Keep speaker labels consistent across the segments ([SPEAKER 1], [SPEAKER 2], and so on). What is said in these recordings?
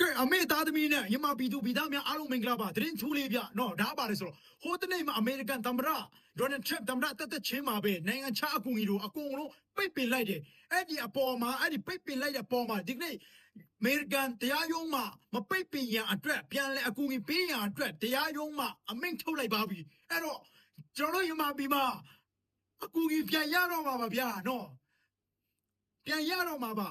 [SPEAKER 1] ကဲအမေသားသမီးနဲ့ယမပီတူပီသားများအားလုံးမင်္ဂလာပါသတင်းထူးလေးပြနော်ဒါပါလေဆိုတော့ဟိုတနေ့မှာအမေရိကန်သမ္မတဒေါ်နယ်ထရမ့်သမ္မတတက်တက်ချင်းမှာပဲနိုင်ငံခြားအကူအညီတို့အကုန်လုံးပိတ်ပင်လိုက်တယ်အဲ့ဒီအပေါ်မှာအဲ့ဒီပိတ်ပင်လိုက်တဲ့အပေါ်မှာဒီကနေ့အမေရိကန်တရားရုံးမှာမပိတ်ပင်ရန်အတွက်ပြန်လဲအကူအညီပေးရန်အတွက်တရားရုံးမှာအမိန့်ထုတ်လိုက်ပါပြီအဲ့တော့ကျွန်တော်တို့ယမပီမှာအကူအညီပြန်ရတော့မှာပါဗျာနော်ပြန်ရတော့မှာပါ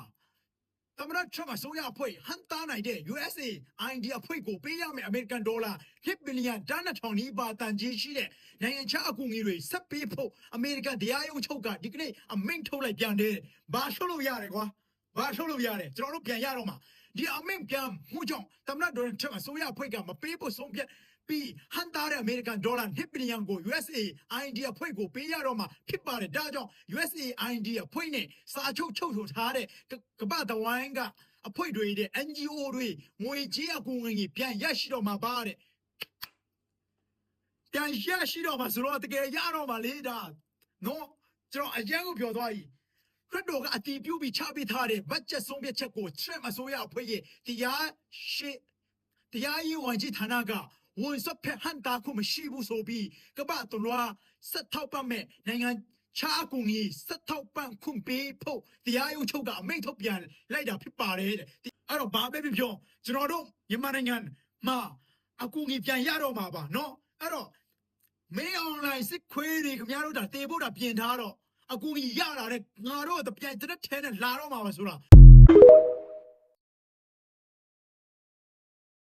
[SPEAKER 1] သမ္မတထရမ့်အစိုးရအဖွဲ့ဟန်တာနိုင်တဲ့ USA ID အဖွဲ့ကိုပေးရမယ့်အမေရိကန်ဒေါ်လာ1ဘီလီယံတန်းတစ်ထောင်နီးပါးတန်ကြီးရှိတဲ့နိုင်ငံခြားအကူအညီတွေဆက်ပေးဖို့အမေရိကန်တရားရုံးချုပ်ကဒီကနေ့အမိန့်ထုတ်လိုက်ပြန်တယ်။ဘာရှုလို့ရတယ်ကွာ။ဘာရှုလို့ရတယ်ကျွန်တော်တို့ပြန်ရတော့မှာ ဒီအမိန့်ပြန်မှုကြောင့်သမ္မတဒေါ်နယ်ထရမ့်အစိုးရအဖွဲ့ကမပေးဖို့ဆုံးဖြတ်ပြီးဟန်တာတဲ့အမေရိကန်ဒေါ်လာ1ဘီလီယံကို USA ID အဖွဲ့ကိုပေးရတော့မှာဖြစ်ပါတယ်ဒါကြောင့် USA ID အဖွဲ့နဲ့စာချုပ်ချုပ်ဆိုထားတဲ့ကကမ္ဘာတဝိုင်းကအဖွဲ့တွေတဲ့ NGO တွေငွေကြေးအကူအညီပြန်ရရှိတော့မှာပါတဲ့ပြန်ရရှိတော့မှာဆိုတော့တကယ်ရတော့မှာလေဒါနော်ကျွန်တော်အရင်ကပြောသွားပြီ ခရစ်တော်ကအတီးပြုတ်ပြီးချပေးထားတဲ့ဘတ်ဂျက်ဆုံးဖြတ်ချက်ကို Trump အစိုးရအဖွဲ့ရဲ့တရားရှိ တရားရေးဝန်ကြီးဌာနကဝန်စဖက်ဟန်တာခုမရှိဘူးဆိုပြီးကပ္ပတလွားစက်ထောက်ပတ်မဲ့နိုင်ငံချားကူကြီးစက်ထောက်ပန့်ခွန်ပေးဖို့တရားရုံးချုပ်ကအမိန့်ထုတ်ပြန်လိုက်တာဖြစ်ပါတယ်တဲ့အဲ့တော့ဘာပဲဖြစ်ဖြစ်ကျွန်တော်တို့မြန်မာနိုင်ငံမှာအကူကြီးပြန်ရတော့မှာပါเนาะအဲ့တော့မင်းအွန်လိုင်းစစ်ခွေးတွေခင်ဗျားတို့ဒါတေဖို့တာပြင်ထားတော့ အကူကြီးရလာတဲ့ငါတို့ကပြန်တဲ့ထဲနဲ့လာတော့မှာပါဆိုတာ